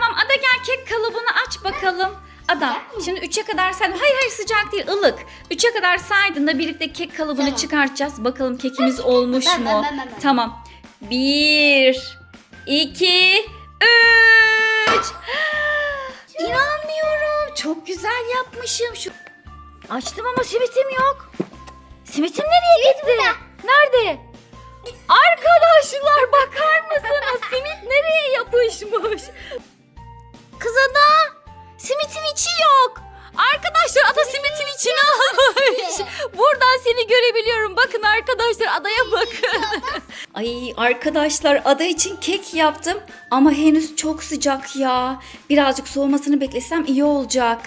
Tamam Ada gel kek kalıbını aç bakalım. Ada şimdi 3'e kadar sen hayır hayır sıcak değil ılık. 3'e kadar saydığında birlikte kek kalıbını Tamam. çıkartacağız. Bakalım kekimiz olmuş Ben, ben, mu? ben, ben, ben. Tamam. 1 2 3 İnanmıyorum. Çok güzel yapmışım. Şu Açtım ama simitim yok. Simitim nereye gitti? Nerede? Arkadaşlar bakar mısınız? Simit nereye yapışmış? Kız Ada, simitin içi yok. Arkadaşlar ada simitin içine almış. Buradan seni görebiliyorum. Bakın arkadaşlar adaya bakın. Ay arkadaşlar ada için kek yaptım ama henüz çok sıcak ya. Birazcık soğumasını beklesem iyi olacak.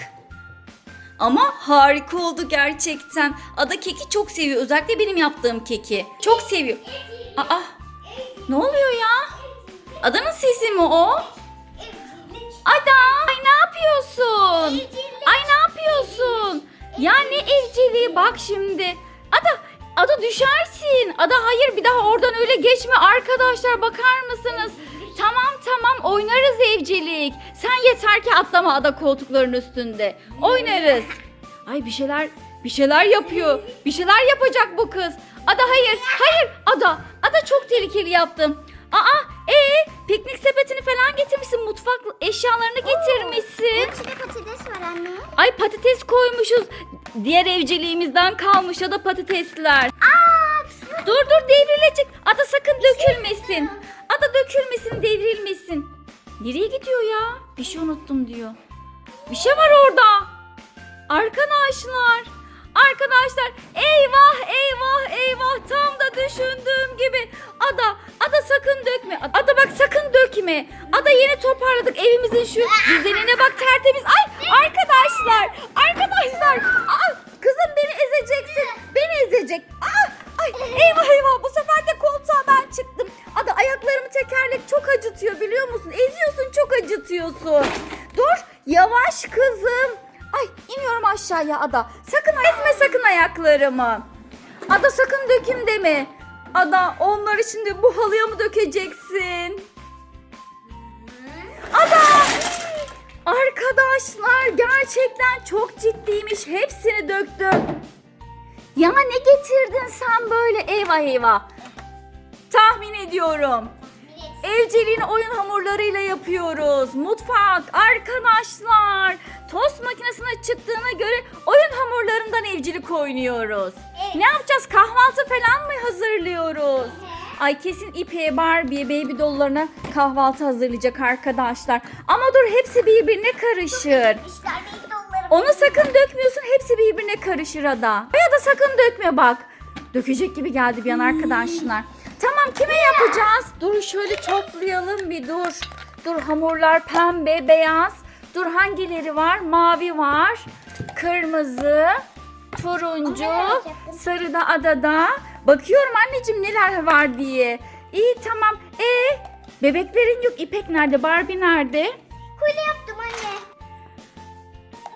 Ama harika oldu gerçekten. Ada keki çok seviyor. Özellikle benim yaptığım keki. Çok seviyor. Aa, ne oluyor ya? Adanın sesi mi o? Ada, ay ne yapıyorsun? Ay ne yapıyorsun? Ya ne evciliği bak şimdi. Ada, Ada düşersin. Ada hayır bir daha oradan öyle geçme. Arkadaşlar bakar mısınız? Tamam tamam oynarız evcilik. Sen yeter ki atlama Ada koltukların üstünde. Oynarız. Ay bir şeyler bir şeyler yapıyor. Bir şeyler yapacak bu kız. Ada hayır. Hayır Ada. Ada çok tehlikeli yaptım. Aa ee piknik sepetini falan getirmişsin. Mutfak eşyalarını getirmişsin. İçinde patates var anne. Ay patates koymuşuz. Diğer evciliğimizden kalmış ya da patatesler. Dur dur devrilecek. Ada sakın dökülmesin. Ada dökülmesin devrilmesin. Nereye gidiyor ya? Bir şey unuttum diyor. Bir şey var orada. Arkadaşlar. Arkadaşlar eyvah eyvah eyvah tam da düşündüğüm gibi. Ada sakın dökme. Ada bak sakın dökme. Ada yeni toparladık evimizin şu düzenine bak tertemiz. Ay arkadaşlar arkadaşlar. Aa, kızım beni ezeceksin. Beni ezecek. Aa, ay eyvah eyvah bu sefer de koltuğa ben çıktım. Ada ayaklarımı tekerlek çok acıtıyor biliyor musun? Eziyorsun çok acıtıyorsun. Dur yavaş kızım. Ay iniyorum aşağıya Ada. Sakın ezme sakın ayaklarımı. Ada sakın döküm deme. Ada onları şimdi bu halıya mı dökeceksin? Ada! Arkadaşlar gerçekten çok ciddiymiş. Hepsini döktüm. Ya ne getirdin sen böyle? Eyvah eyvah. Tahmin ediyorum. Evciliğin oyun hamurlarıyla yapıyoruz. Mutfak, arkadaşlar. Tost makinesine çıktığına göre oyun hamurlarından evcilik oynuyoruz. Evet. Ne yapacağız? Kahvaltı falan mı hazırlıyoruz? Ay kesin İpek'e Barbie baby dolllarına kahvaltı hazırlayacak arkadaşlar. Ama dur hepsi birbirine karışır. Onu sakın dökmüyorsun hepsi birbirine karışır ada. Ya da sakın dökme bak. Dökecek gibi geldi bir an arkadaşlar. Tamam kime yapacağız? Dur şöyle toplayalım bir dur. Dur hamurlar pembe, beyaz. Dur hangileri var? Mavi var. Kırmızı, turuncu, sarı da adada. Bakıyorum anneciğim neler var diye. İyi tamam. E bebeklerin yok. İpek nerede? Barbie nerede? Kule yaptım anne.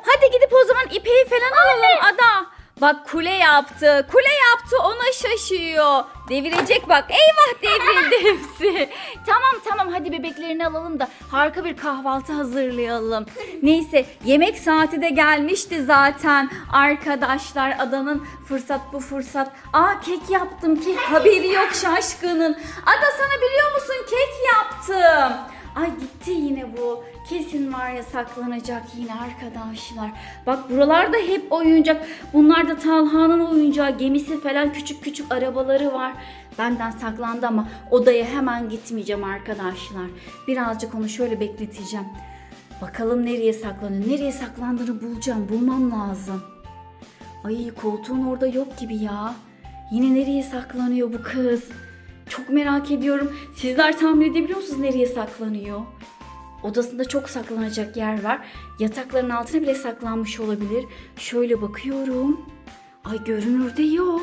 Hadi gidip o zaman ipeği falan alalım Ada. Bak kule yaptı. Kule yaptı ona şaşıyor. Devirecek bak. Eyvah devrildi hepsi. tamam tamam hadi bebeklerini alalım da harika bir kahvaltı hazırlayalım. Neyse yemek saati de gelmişti zaten. Arkadaşlar Ada'nın fırsat bu fırsat. Aa kek yaptım kek haberi yok şaşkının. Ada sana biliyor musun kek yaptım. Ay gitti yine bu. Kesin var ya saklanacak yine arkadaşlar. Bak buralarda hep oyuncak. Bunlar da Talha'nın oyuncağı. Gemisi falan küçük küçük arabaları var. Benden saklandı ama odaya hemen gitmeyeceğim arkadaşlar. Birazcık onu şöyle bekleteceğim. Bakalım nereye saklanıyor. Nereye saklandığını bulacağım. Bulmam lazım. Ay koltuğun orada yok gibi ya. Yine nereye saklanıyor bu kız? Çok merak ediyorum. Sizler tahmin edebiliyor musunuz nereye saklanıyor? Odasında çok saklanacak yer var. Yatakların altına bile saklanmış olabilir. Şöyle bakıyorum. Ay görünürde yok.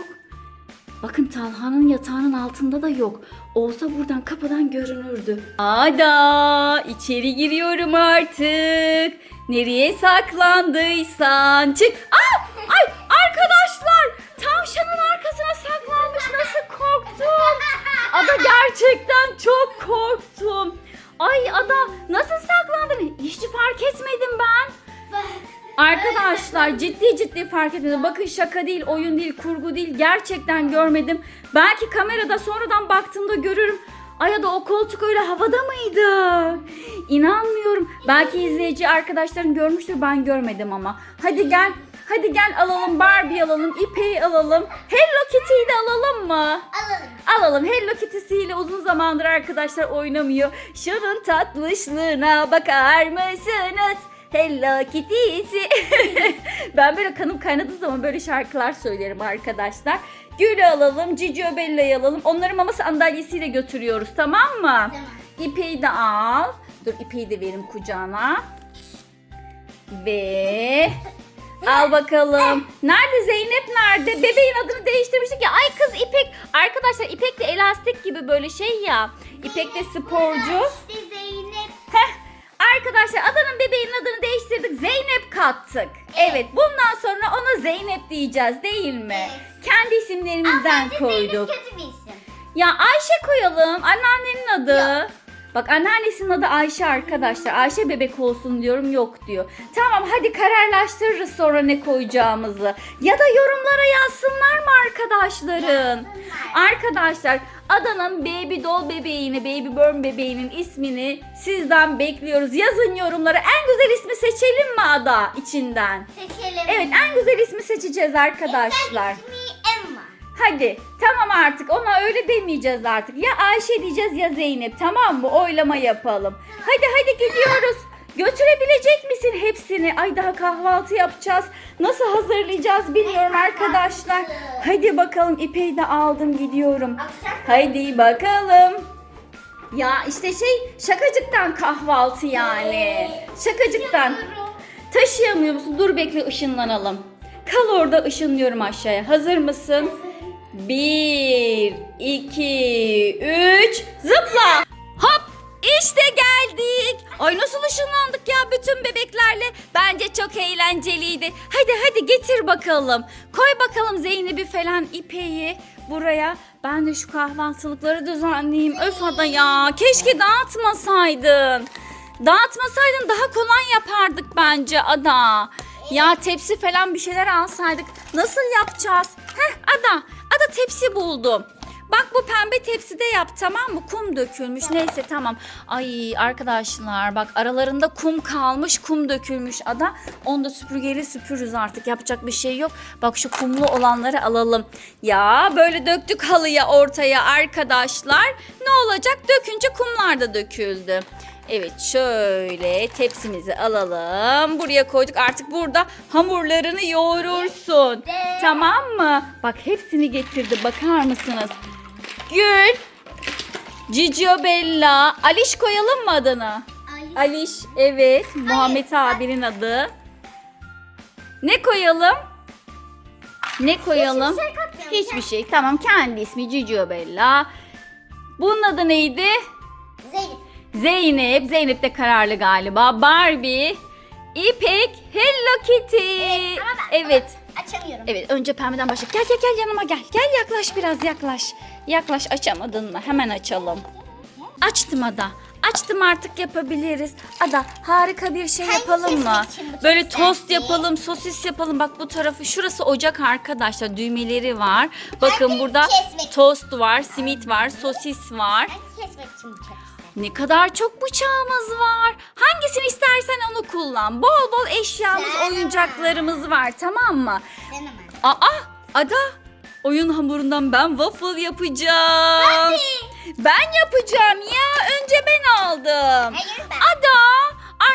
Bakın Talha'nın yatağının altında da yok. Olsa buradan kapıdan görünürdü. Ada içeri giriyorum artık. Nereye saklandıysan çık. Aa, ay arkadaşlar tavşanın arkasına saklanmış. Nasıl korktum. Ada gerçekten çok korktum. Ay ada nasıl saklandın? Hiç fark etmedim ben. Arkadaşlar ciddi ciddi fark etmedim. Bakın şaka değil, oyun değil, kurgu değil. Gerçekten görmedim. Belki kamerada sonradan baktığımda görürüm. Ay ya da o koltuk öyle havada mıydı? İnanmıyorum. Belki izleyici arkadaşların görmüştür ben görmedim ama. Hadi gel Hadi gel alalım Barbie alalım, İpek'i alalım. Hello Kitty'yi de alalım mı? Alalım. Alalım Hello Kitty'siyle uzun zamandır arkadaşlar oynamıyor. Şunun tatlışlığına bakar mısınız? Hello Kitty'si. ben böyle kanım kaynadığı zaman böyle şarkılar söylerim arkadaşlar. Gül'ü alalım, Cicio Bella'yı alalım. Onları mama sandalyesiyle götürüyoruz tamam mı? Tamam. İpeyi de al. Dur ipeyi de verim kucağına. Ve al bakalım. Nerede Zeynep nerede? Bebeğin adını değiştirmiştik ya. Ay kız İpek. Arkadaşlar İpek de elastik gibi böyle şey ya. İpek de sporcu. İşte Zeynep. Heh. Arkadaşlar adanın bebeğin adını değiştirdik. Zeynep kattık. Evet bundan sonra ona Zeynep diyeceğiz değil mi? Kendi isimlerimizden Bence koyduk. Zeynep kötü bir isim. Ya Ayşe koyalım. Anneannenin adı. Bak anneannesinin adı Ayşe arkadaşlar. Ayşe bebek olsun diyorum yok diyor. Tamam hadi kararlaştırırız sonra ne koyacağımızı. Ya da yorumlara yazsınlar mı arkadaşların? Arkadaşlar Adanın baby doll bebeğini, baby burn bebeğinin ismini sizden bekliyoruz. Yazın yorumlara. En güzel ismi seçelim mi Ada içinden? Seçelim. Evet en güzel ismi seçeceğiz arkadaşlar. İsmi Emma. Hadi tamam artık ona öyle demeyeceğiz artık. Ya Ayşe diyeceğiz ya Zeynep tamam mı? Oylama yapalım. Hadi hadi gidiyoruz. Götürebilecek misin hepsini? Ay daha kahvaltı yapacağız. Nasıl hazırlayacağız bilmiyorum arkadaşlar. Hadi bakalım ipeyi de aldım gidiyorum. Hadi bakalım. Ya işte şey şakacıktan kahvaltı yani. Şakacıktan. Yavrum. Taşıyamıyor musun? Dur bekle ışınlanalım. Kal orada ışınlıyorum aşağıya. Hazır mısın? Bir, iki, üç, zıpla. Hop işte geldik. Ay nasıl ışınlandık ya bütün bebeklerle. Bence çok eğlenceliydi. Hadi hadi getir bakalım. Koy bakalım Zeynep'i falan ipeyi buraya. Ben de şu kahvaltılıkları düzenleyeyim. Öf ada ya. Keşke dağıtmasaydın. Dağıtmasaydın daha kolay yapardık bence Ada. Ya tepsi falan bir şeyler alsaydık nasıl yapacağız? Heh Ada, Ada tepsi buldum. Bak bu pembe tepside yap tamam mı? Kum dökülmüş. Neyse tamam. Ay arkadaşlar bak aralarında kum kalmış. Kum dökülmüş ada. Onu da süpürgeyle süpürürüz artık. Yapacak bir şey yok. Bak şu kumlu olanları alalım. Ya böyle döktük halıya ortaya arkadaşlar. Ne olacak? Dökünce kumlar da döküldü. Evet şöyle tepsimizi alalım. Buraya koyduk. Artık burada hamurlarını yoğurursun. Tamam mı? Bak hepsini getirdi. Bakar mısınız? Gül, Cicio Bella, Aliş koyalım mı adını? Ali. Aliş, evet. Muhammed abinin adı. Ne koyalım? Ne koyalım? Hiçbir şey. Hiçbir şey. Tamam kendi ismi Cicio Bella. Bunun adı neydi? Zeynep. Zeynep. Zeynep de kararlı galiba. Barbie. İpek. Hello Kitty. Ama ben Evet. açamıyorum. Evet önce pembeden başla. Gel gel gel yanıma gel. Gel yaklaş biraz yaklaş. Yaklaş açamadın mı? Hemen açalım. Açtım Ada. Açtım artık yapabiliriz. Ada harika bir şey yapalım mı? Böyle tost yapalım, sosis yapalım. Bak bu tarafı şurası ocak arkadaşlar. Düğmeleri var. Bakın burada tost var, simit var, sosis var. Kesmek için bıçak. Ne kadar çok bıçağımız var. Hangisini istersen onu kullan. Bol bol eşyamız, Sen- oyuncaklarımız var tamam mı? Denemem. Aa, Ada. Oyun hamurundan ben waffle yapacağım. Ben yapacağım ya. Önce ben aldım. Hayır ben. Ada.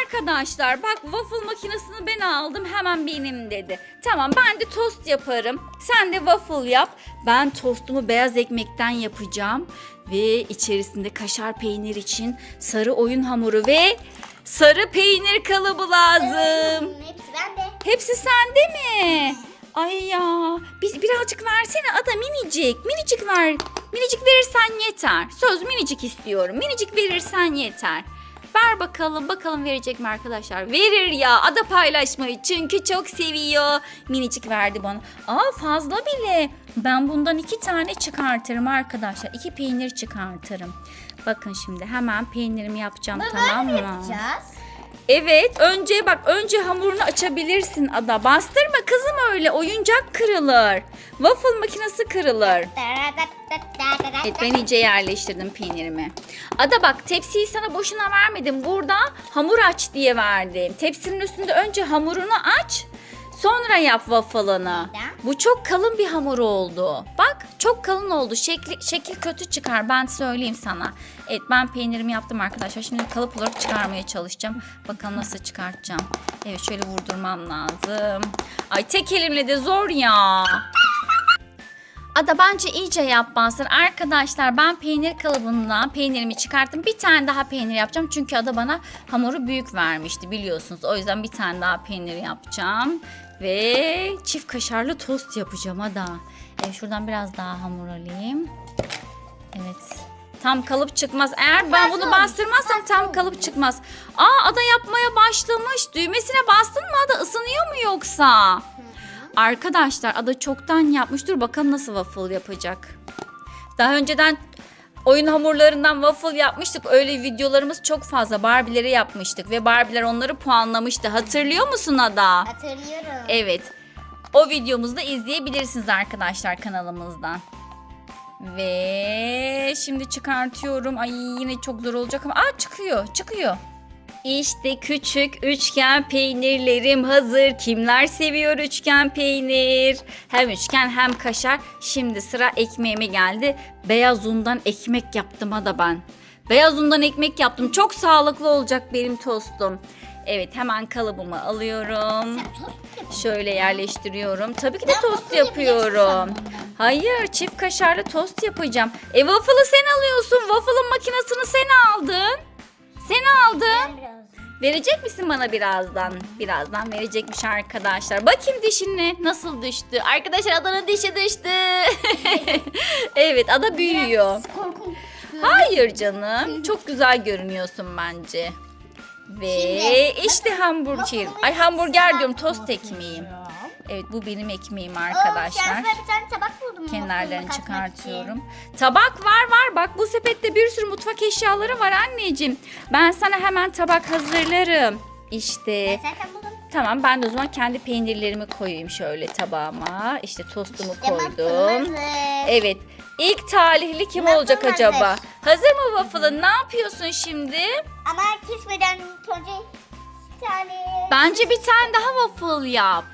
Arkadaşlar bak waffle makinesini ben aldım hemen benim dedi. Tamam ben de tost yaparım. Sen de waffle yap. Ben tostumu beyaz ekmekten yapacağım. Ve içerisinde kaşar peynir için sarı oyun hamuru ve sarı peynir kalıbı lazım. Hepsi bende. Hepsi sende mi? Ay ya. Biz birazcık versene ada minicik. Minicik ver. Minicik verirsen yeter. Söz minicik istiyorum. Minicik verirsen yeter. Ver bakalım. Bakalım verecek mi arkadaşlar? Verir ya. Ada paylaşmayı çünkü çok seviyor. Minicik verdi bana. Aa fazla bile. Ben bundan iki tane çıkartırım arkadaşlar. İki peynir çıkartırım. Bakın şimdi hemen peynirimi yapacağım tamam mı? Yapacağız? Evet önce bak önce hamurunu açabilirsin Ada. Bastırma kızım öyle oyuncak kırılır. Waffle makinesi kırılır. Evet ben iyice yerleştirdim peynirimi. Ada bak tepsiyi sana boşuna vermedim. Burada hamur aç diye verdim. Tepsinin üstünde önce hamurunu aç. Sonra yap waffle'ını. Bu çok kalın bir hamur oldu. Bak çok kalın oldu. Şekli, şekil kötü çıkar ben söyleyeyim sana. Evet ben peynirimi yaptım arkadaşlar. Şimdi kalıp olarak çıkarmaya çalışacağım. Bakalım nasıl çıkartacağım. Evet şöyle vurdurmam lazım. Ay tek elimle de zor ya. Ada bence iyice yap. Arkadaşlar ben peynir kalıbından peynirimi çıkarttım. Bir tane daha peynir yapacağım. Çünkü Ada bana hamuru büyük vermişti biliyorsunuz. O yüzden bir tane daha peynir yapacağım. Ve çift kaşarlı tost yapacağım Ada. Evet şuradan biraz daha hamur alayım. Evet. Tam kalıp çıkmaz. Eğer ben bunu bastırmazsam tam kalıp çıkmaz. Aa Ada yapmaya başlamış. Düğmesine bastın mı Ada? Isınıyor mu yoksa? Arkadaşlar Ada çoktan yapmış. Dur bakalım nasıl waffle yapacak. Daha önceden oyun hamurlarından waffle yapmıştık. Öyle videolarımız çok fazla. Barbie'leri yapmıştık ve Barbie'ler onları puanlamıştı. Hatırlıyor musun Ada? Hatırlıyorum. Evet. O videomuzu da izleyebilirsiniz arkadaşlar kanalımızdan. Ve şimdi çıkartıyorum. Ay yine çok zor olacak ama aa çıkıyor, çıkıyor. İşte küçük üçgen peynirlerim hazır. Kimler seviyor üçgen peynir? Hem üçgen hem kaşar. Şimdi sıra ekmeğime geldi. Beyaz undan ekmek yaptım da ben. Beyaz undan ekmek yaptım. Çok sağlıklı olacak benim tostum. Evet hemen kalıbımı alıyorum. Şöyle yerleştiriyorum. Tabii ki de tost yapıyorum. Hayır, çift kaşarlı tost yapacağım. E waffle'ı sen alıyorsun. Waffle'ın makinesini sen aldın. Sen aldın. Verecek misin bana birazdan? Birazdan verecekmiş arkadaşlar. Bakayım dişine nasıl düştü. Arkadaşlar adanın dişi düştü. evet ada büyüyor. Korkunç. Hayır canım. Çok güzel görünüyorsun bence. Ve Şimdi, işte hamburger. Ay hamburger diyorum tost ekmeğim. Evet bu benim ekmeğim Oo, arkadaşlar. şansıma bir tane tabak buldum. Kenarlarını çıkartıyorum. Tabak var var. Bak bu sepette bir sürü mutfak eşyaları var anneciğim. Ben sana hemen tabak hazırlarım. İşte. Ben buldum. tamam ben de o zaman kendi peynirlerimi koyayım şöyle tabağıma. İşte tostumu Yaman koydum. Evet. İlk talihli kim Waffle olacak hazır. acaba? Hazır mı waffle'ın? Ne yapıyorsun şimdi? Ama kesmeden önce bir tane. Bence bir tane daha waffle yap.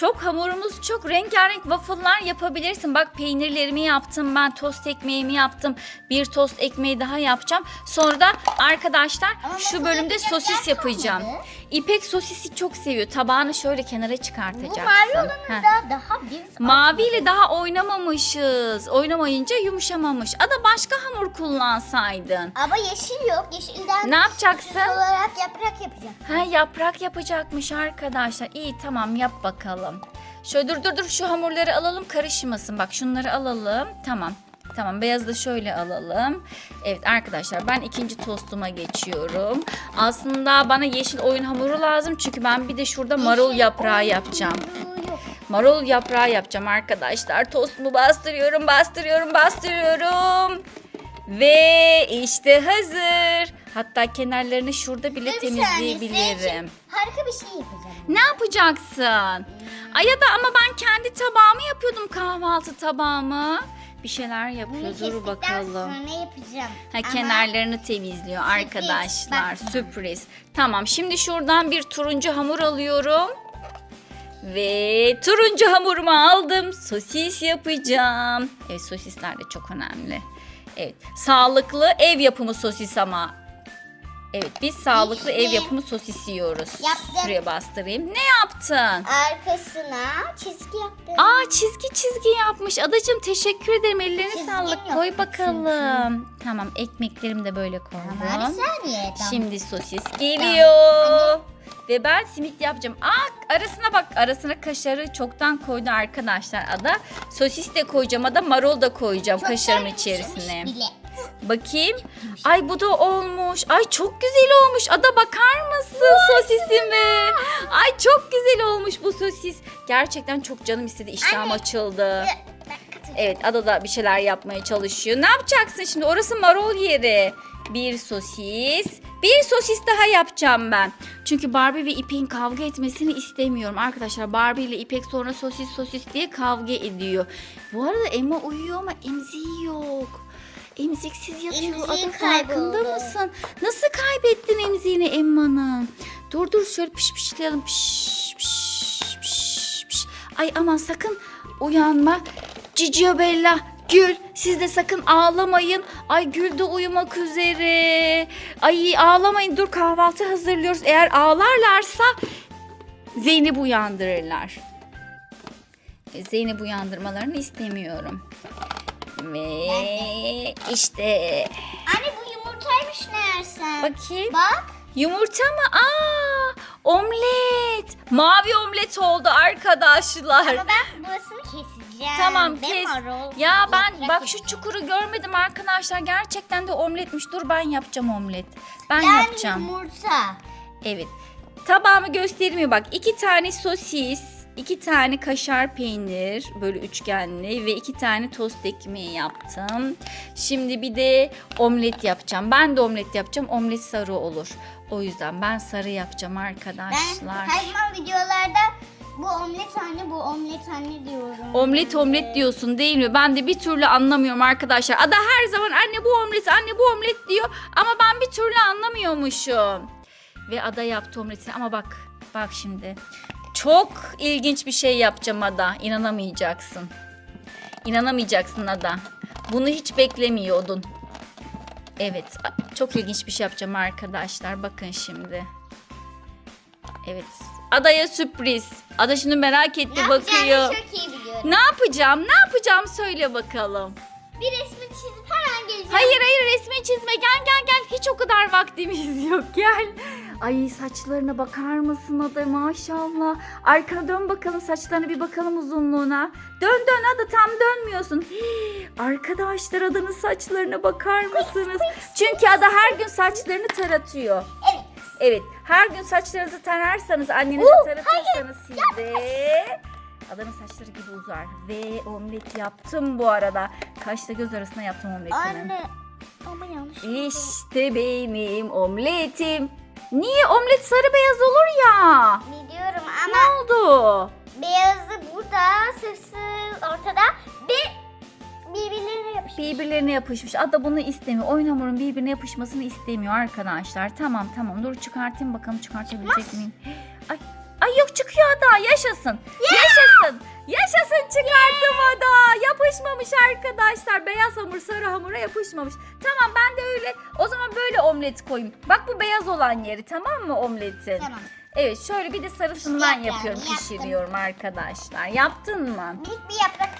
Çok hamurumuz çok rengarenk waffle'lar yapabilirsin. Bak peynirlerimi yaptım ben tost ekmeğimi yaptım. Bir tost ekmeği daha yapacağım. Sonra da arkadaşlar Ama şu waffle bölümde yapacak sosis yer yapacağım. İpek sosisi çok seviyor. Tabağını şöyle kenara çıkartacaksın. Bu mavi olanı Heh. da daha bir Maviyle daha oynamamışız. Oynamayınca yumuşamamış. Ada başka hamur kullansaydın. Ama yeşil yok. Yeşilden Ne yapacaksın? süs olarak yaprak yapacağım. Ha yaprak yapacakmış arkadaşlar. İyi tamam yap bakalım. Şöyle dur dur dur şu hamurları alalım karışmasın. Bak şunları alalım. Tamam. Tamam beyazı da şöyle alalım. Evet arkadaşlar ben ikinci tostuma geçiyorum. Aslında bana yeşil oyun hamuru lazım. Çünkü ben bir de şurada marul yaprağı yapacağım. Marul yaprağı yapacağım arkadaşlar. Tostumu bastırıyorum, bastırıyorum, bastırıyorum. Ve işte hazır. Hatta kenarlarını şurada bile Dur bir saniye, temizleyebilirim. için Harika bir şey yapacağım. Ne yapacaksın? Ay ya da ama ben kendi tabağımı yapıyordum kahvaltı tabağımı. Bir şeyler Bunu yapıyor. Dur bakalım. sonra yapacağım. Ha, Ama kenarlarını temizliyor arkadaşlar. bak. Sürpriz. Tamam şimdi şuradan bir turuncu hamur alıyorum. Ve turuncu hamurumu aldım. Sosis yapacağım. Evet sosisler de çok önemli. Evet sağlıklı ev yapımı sosis ama. Evet biz sağlıklı ev yapımı sosis yiyoruz. Yaptım. Şuraya bastırayım. Ne yaptın? Arkasına çizgi yaptım. Aa çizgi çizgi yapmış. Adacığım teşekkür ederim. Ellerine Çizgim sağlık. yok Koy bakalım. Tamam ekmeklerimi de böyle koydum. Ama bir saniye. Tamam. Şimdi sosis geliyor. Ve ben simit yapacağım. Aa arasına bak. Arasına kaşarı çoktan koydu arkadaşlar Ada. Sosis de koyacağım Ada. Marul da koyacağım Çoktan kaşarın içerisine. bile. Bakayım. Ay bu da olmuş. Ay çok güzel olmuş. Ada bakar mısın sosisime? Ay çok güzel olmuş bu sosis. Gerçekten çok canım istedi. İştahım Anne. açıldı. Evet Ada da bir şeyler yapmaya çalışıyor. Ne yapacaksın şimdi? Orası marul yeri. Bir sosis Bir sosis daha yapacağım ben. Çünkü Barbie ve İpek'in kavga etmesini istemiyorum. Arkadaşlar Barbie ile İpek sonra sosis sosis diye kavga ediyor. Bu arada Emma uyuyor ama emziği yok. Emziksiz yatıyor. Emziği farkında mısın? Nasıl kaybettin emziğini Emma'nın? Dur dur şöyle piş pişleyelim. Piş piş piş piş. Ay aman sakın uyanma. Cicio Bella, Gül siz de sakın ağlamayın. Ay Gül de uyumak üzere. Ay ağlamayın dur kahvaltı hazırlıyoruz. Eğer ağlarlarsa Zeynep uyandırırlar. E, Zeynep uyandırmalarını istemiyorum. Ve işte Anne bu yumurtaymış meğerse. bakayım. Bak. Yumurta mı? Aa, omlet. Mavi omlet oldu arkadaşlar. Ama ben burasını keseceğim. Tamam Ve kes. marul, Ya ben bak şu çukuru görmedim arkadaşlar. Gerçekten de omletmiş. Dur ben yapacağım omlet. Ben Yani yapacağım. yumurta. Evet. Tabağımı göstereyim mi? Bak iki tane sosis, iki tane kaşar peynir böyle üçgenli ve iki tane tost ekmeği yaptım. Şimdi bir de omlet yapacağım. Ben de omlet yapacağım. Omlet sarı olur. O yüzden ben sarı yapacağım Ben arkadaşlar. her zaman videolarda bu omlet anne bu omlet anne diyorum. Omlet omlet diyorsun değil mi? Ben de bir türlü anlamıyorum arkadaşlar. Ada her zaman anne bu omlet, anne bu omlet diyor. Ama ben bir türlü anlamıyormuşum. Ve Ada yaptı omletini ama bak, bak şimdi. Çok ilginç bir şey yapacağım Ada. İnanamayacaksın. İnanamayacaksın Ada. Bunu hiç beklemiyordun. Evet, çok ilginç bir şey yapacağım arkadaşlar. Bakın şimdi. Evet. Ada'ya sürpriz. Ada şimdi merak etti Ne bakıyor. çok iyi biliyorum. Ne yapacağım? Ne yapacağım söyle bakalım. Bir resmi çizip hemen geleceğim. Hayır hayır resmi çizme gel gel gel. Hiç o kadar vaktimiz yok gel. Ay saçlarına bakar mısın Ada maşallah. Arkana dön bakalım saçlarına bir bakalım uzunluğuna. Dön dön Ada tam dönmüyorsun. Hii, Arkadaşlar Ada'nın saçlarına bakar mısınız? Çünkü Ada her gün saçlarını taratıyor. Evet. Evet her gün saçlarınızı tararsanız annenize Oo, taratırsanız siz de adamın saçları gibi uzar. Ve omlet yaptım bu arada. Kaşla göz arasına yaptım omletimi. Anne. Ama yanlış. İşte benim omletim. Niye omlet sarı beyaz olur ya? Biliyorum Ne ama oldu? beyazı burada, sarısı ortada ve birbirlerine yapışmış. Birbirlerine yapışmış. Ada bunu istemiyor. Oyun hamurun birbirine yapışmasını istemiyor arkadaşlar. Tamam tamam dur çıkartayım bakalım çıkartabilecek miyim? Ay, ay yok çıkıyor Ada yaşasın. Yaşasın. Yaşasın çıkarttım Ada. Yapışmamış arkadaşlar. Beyaz hamur sarı hamura yapışmamış. Tamam ben de öyle. O zaman böyle omlet koyayım. Bak bu beyaz olan yeri tamam mı omletin? Tamam. Evet şöyle bir de sarısından İşte yapıyorum yaptım. pişiriyorum arkadaşlar. Yaptın mı? Minik bir yaprak.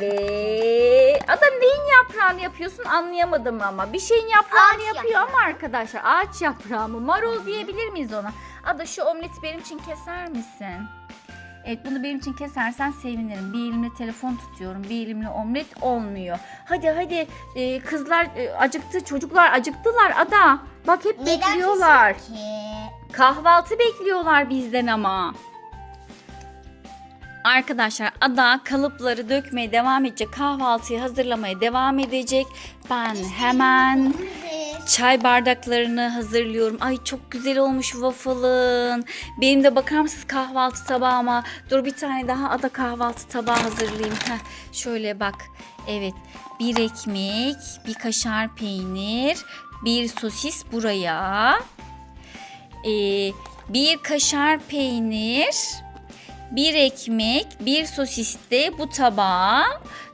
Ve adam neyin yaprağını yapıyorsun anlayamadım ama. Bir şeyin yaprağını Ağaç yapıyor ama arkadaşlar ağaç yaprağı mı? Marul diyebilir miyiz ona? Ada şu omleti benim için keser misin? Evet bunu benim için kesersen sevinirim. Bir elimle telefon tutuyorum. Bir elimle omlet olmuyor. Hadi hadi Ee, kızlar e, acıktı çocuklar acıktılar Ada. Bak hep Neden bekliyorlar. kesin ki? Kahvaltı bekliyorlar bizden ama. Arkadaşlar Ada kalıpları dökmeye devam edecek. Kahvaltıyı hazırlamaya devam edecek. Ben hemen. Çay bardaklarını hazırlıyorum. Ay çok güzel olmuş waffle'ın. Benim de bakar mısınız kahvaltı tabağıma? Dur bir tane daha Ada kahvaltı tabağı hazırlayayım. Heh, şöyle bak. Evet bir ekmek, bir kaşar peynir, bir sosis buraya. Ee, bir kaşar peynir, bir ekmek, bir sosis de bu tabağa.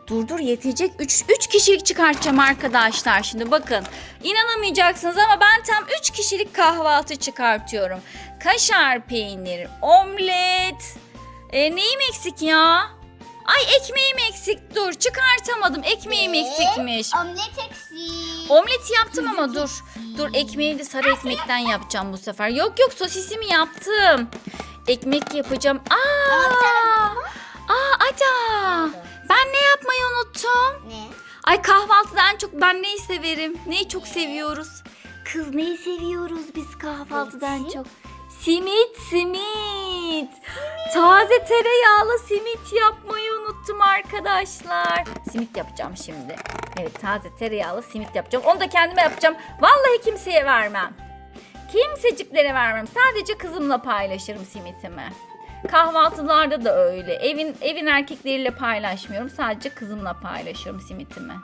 Dur dur yetecek. 3 3 kişilik çıkartacağım arkadaşlar. Şimdi bakın. İnanamayacaksınız ama ben tam 3 kişilik kahvaltı çıkartıyorum. Kaşar peynir, omlet. E, neyim eksik ya? Ay ekmeğim eksik. Dur çıkartamadım. Ekmeğim Ve eksikmiş. Omlet eksik. Omleti yaptım ama dur. Dur ekmeği de sarı ekmekten yapacağım bu sefer. Yok yok sosisimi yaptım. Ekmek yapacağım. Aa! Aa Ada. Ben ne yapmayı unuttum? Ne? Ay kahvaltıda en çok ben neyi severim? Neyi çok seviyoruz? Kız neyi seviyoruz biz kahvaltıdan Simit. çok? Simit, simit. Taze tereyağlı simit yapmayı unuttum arkadaşlar. Simit yapacağım şimdi. Evet taze tereyağlı simit yapacağım. Onu da kendime yapacağım. Vallahi kimseye vermem. Kimseciklere vermem. Sadece kızımla paylaşırım simitimi. Kahvaltılarda da öyle. Evin evin erkekleriyle paylaşmıyorum. Sadece kızımla paylaşıyorum simitimi.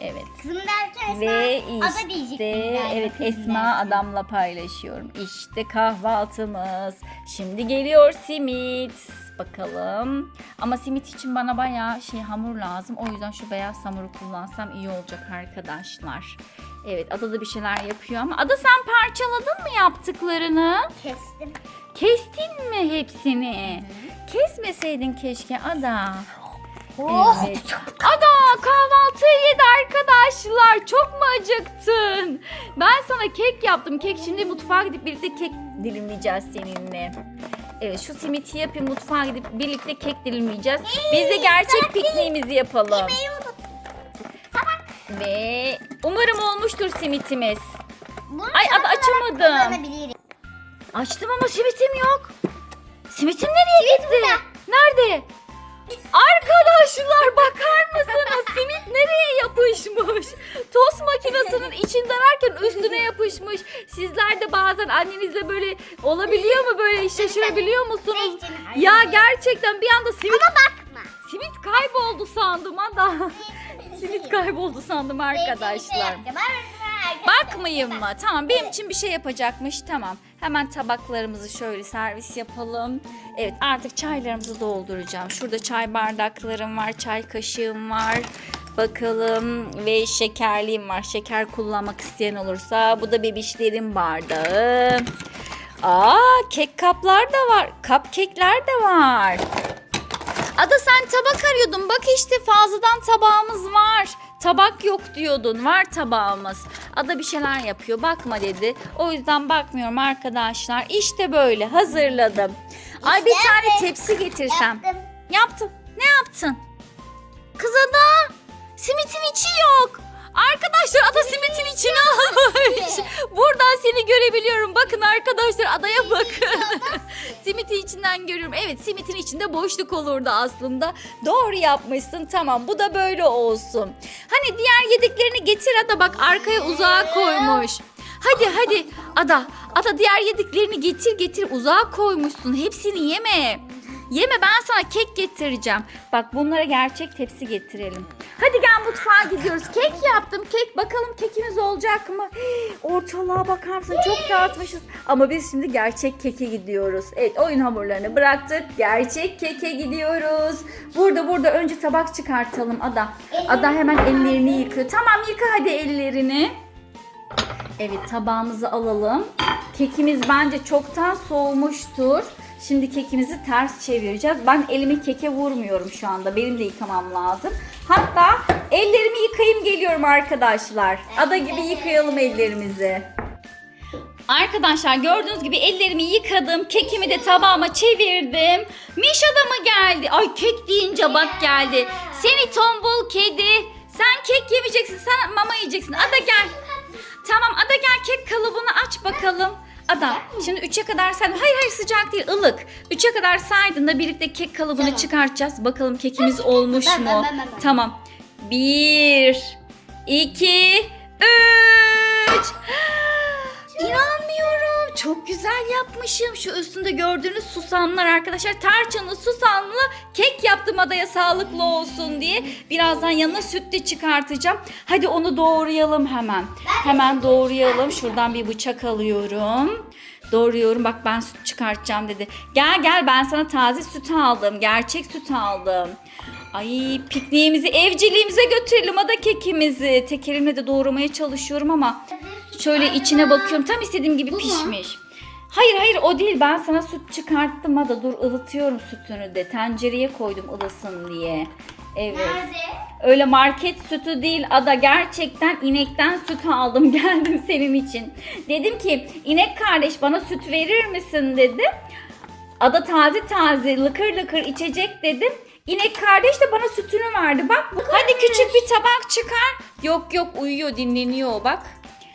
Evet. Kızım derken Ve Esma ada işte diyecektim galiba evet Esma adamla paylaşıyorum. İşte kahvaltımız. Şimdi geliyor simit. Bakalım. Ama simit için bana bayağı şey hamur lazım. O yüzden şu beyaz hamuru kullansam iyi olacak arkadaşlar. Evet Ada da bir şeyler yapıyor ama Ada sen parçaladın mı yaptıklarını? Kestim. Kestin mi hepsini? Kesmeseydin keşke Ada. Oh. Evet. Ada kahvaltıyı yedi arkadaşlar. Çok mu acıktın? Ben sana kek yaptım. Kek şimdi mutfağa gidip birlikte kek dilimleyeceğiz seninle. Evet şu simiti yapayım mutfağa gidip birlikte kek dilimleyeceğiz. Biz de gerçek pikniğimizi yapalım. Ve umarım olmuştur simitimiz. Bunu Ay, ada açamadım. kullanabilirim. Açtım ama simitim yok. Simitim nereye gitti? burada. Nerede? Arkadaşlar bakar mısınız? Simit nereye yapışmış? Tost makinesinin içinde derken üstüne yapışmış. Sizler de bazen annenizle böyle olabiliyor mu böyle şaşırabiliyor musunuz? Ya gerçekten bir anda simit Bakma. simit kayboldu sandım da. simit kayboldu sandım arkadaşlar. Bakmayayım mı? Tamam benim için bir şey yapacakmış. Tamam. Hemen tabaklarımızı şöyle servis yapalım. Evet artık çaylarımızı dolduracağım. Şurada çay bardaklarım var. Çay kaşığım var. Bakalım ve şekerliğim var. Şeker kullanmak isteyen olursa bu da bebişlerin bardağı. Aa kek kaplar da var. Cupcake'ler de var. Ada sen tabak arıyordun. Bak işte fazladan tabağımız var. Tabak yok diyordun. Var tabağımız. Ada bir şeyler yapıyor. Bakma dedi. O yüzden bakmıyorum arkadaşlar. İşte böyle hazırladım. Ay bir İşte tane evet. tepsi getirsem. Yaptım. Yaptım. Ne yaptın? Kız Ada simitin içi yok. Arkadaşlar ada simitin içine almış. Buradan seni görebiliyorum. Bakın arkadaşlar adaya bakın. simitin içinden görüyorum. Evet simitin içinde boşluk olurdu aslında. Doğru yapmışsın. Tamam bu da böyle olsun. Hani diğer yediklerini getir ada bak arkaya uzağa koymuş. Hadi hadi ada ada diğer yediklerini getir getir uzağa koymuşsun. Hepsini yeme. Yeme ben sana kek getireceğim. Bak bunlara gerçek tepsi getirelim. Hadi gel mutfağa gidiyoruz. Kek yaptım. Kek bakalım kekimiz olacak mı? Ortalığa bakar mısın? Çok dağıtmışız. Ama biz şimdi gerçek keke gidiyoruz. Evet oyun hamurlarını bıraktık. Gerçek keke gidiyoruz. Burada burada önce tabak çıkartalım Ada. Ada hemen ellerini yıkıyor. Tamam yıka hadi ellerini. Evet tabağımızı alalım. Kekimiz bence çoktan soğumuştur. Şimdi kekimizi ters çevireceğiz. Ben elimi keke vurmuyorum şu anda. Benim de yıkamam lazım. Hatta ellerimi yıkayayım geliyorum arkadaşlar. Ada gibi yıkayalım ellerimizi. Arkadaşlar gördüğünüz gibi ellerimi yıkadım. Kekimi de tabağıma çevirdim. Mişa da mı geldi? Ay kek deyince bak geldi. Seni tombul kedi. Sen kek yemeyeceksin. Sen mama yiyeceksin. Ada gel. Tamam Ada gel kek kalıbını aç bakalım. Ada şimdi 3'e kadar sen hayır hayır sıcak değil ılık. 3'e kadar saydığında birlikte kek kalıbını Tamam. çıkartacağız. Bakalım kekimiz olmuş Ben, ben, mu? ben, ben, ben. Tamam. 1 2 3 İnanmıyorum. Çok güzel yapmışım. Şu üstünde gördüğünüz susamlar arkadaşlar. Tarçınlı susamlı kek yaptım adaya sağlıklı olsun diye. Birazdan yanına süt de çıkartacağım. Hadi onu doğrayalım hemen. Hemen doğrayalım. Şuradan bir bıçak alıyorum. Doğruyorum. Bak ben süt çıkartacağım dedi. Gel gel ben sana taze süt aldım. Gerçek süt aldım. Ay pikniğimizi, evciliğimize götürelim ada kekimizi. Tek elimle de doğramaya çalışıyorum ama şöyle içine bakıyorum. Tam istediğim gibi pişmiş. Hayır hayır o değil. Ben sana süt çıkarttım ada. Dur ılıtıyorum sütünü de. Tencereye koydum ılısın diye. Evet. Nerede? Öyle market sütü değil ada gerçekten inekten süt aldım geldim senin için. Dedim ki inek kardeş bana süt verir misin dedim. Ada taze taze lıkır lıkır içecek dedim. İnek kardeş de bana sütünü verdi bak. Hadi küçük bir tabak çıkar. Yok yok uyuyor dinleniyor bak.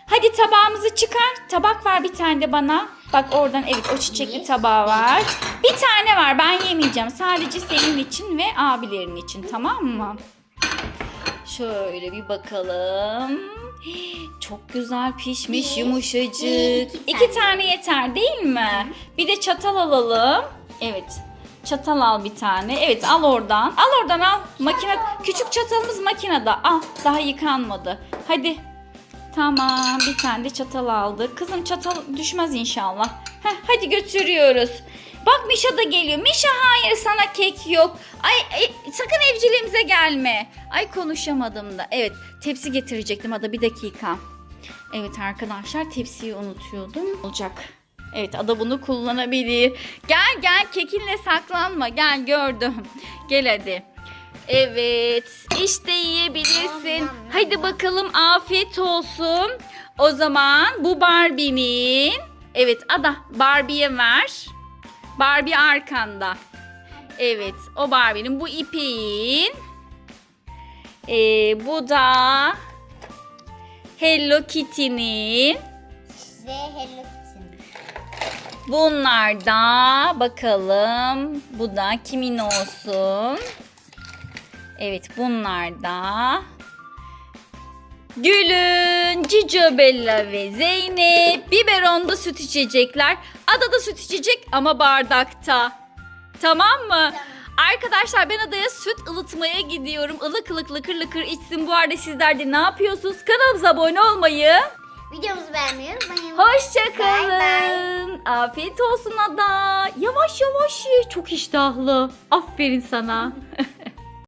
Hadi tabağımızı çıkar. Tabak ver bir tane de bana. Bak oradan evet o çiçekli tabağı var. Bir tane var ben yemeyeceğim. Sadece senin için ve abilerin için tamam mı? Şöyle bir bakalım. Çok güzel pişmiş, Bir, yumuşacık. bir, iki, iki tane. tane. yeter değil mi? Bir de çatal alalım. Evet. Çatal al bir tane. Evet al oradan. Al oradan al. Makine küçük çatalımız makinede. Al. Daha yıkanmadı. Hadi. Tamam. Bir tane de çatal aldık. Kızım çatal düşmez inşallah. Heh, hadi götürüyoruz. Bak Mişa da geliyor. Mişa hayır sana kek yok. Ay, ay, sakın evciliğimize gelme. Ay konuşamadım da. Evet tepsi getirecektim Ada bir dakika. Evet arkadaşlar tepsiyi unutuyordum. Olacak. Evet Ada bunu kullanabilir. Gel gel kekinle saklanma. Gel gördüm. Gel hadi. Evet işte yiyebilirsin. Hadi bakalım afiyet olsun. O zaman bu Barbie'nin evet Ada Barbie'ye ver. Barbie arkanda. Evet o Barbie'nin bu ipeğin. Ee, bu da Hello Kitty'nin. Size Hello Kitty. Bunlar da bakalım. Bu da kimin olsun? Evet bunlar da Gül'ün, Cicio Bella ve Zeynep biberonda süt içecekler. Ada da süt içecek ama bardakta. Tamam mı? Arkadaşlar ben adaya süt ılıtmaya gidiyorum. Ilık ılık lıkır lıkır içsin. Bu arada sizler de ne yapıyorsunuz? Kanalımıza abone olmayı, Videomuzu beğenmeyi unutmayın. Hoşçakalın. Afiyet olsun Ada. Yavaş yavaş ye. Çok iştahlı. Aferin sana.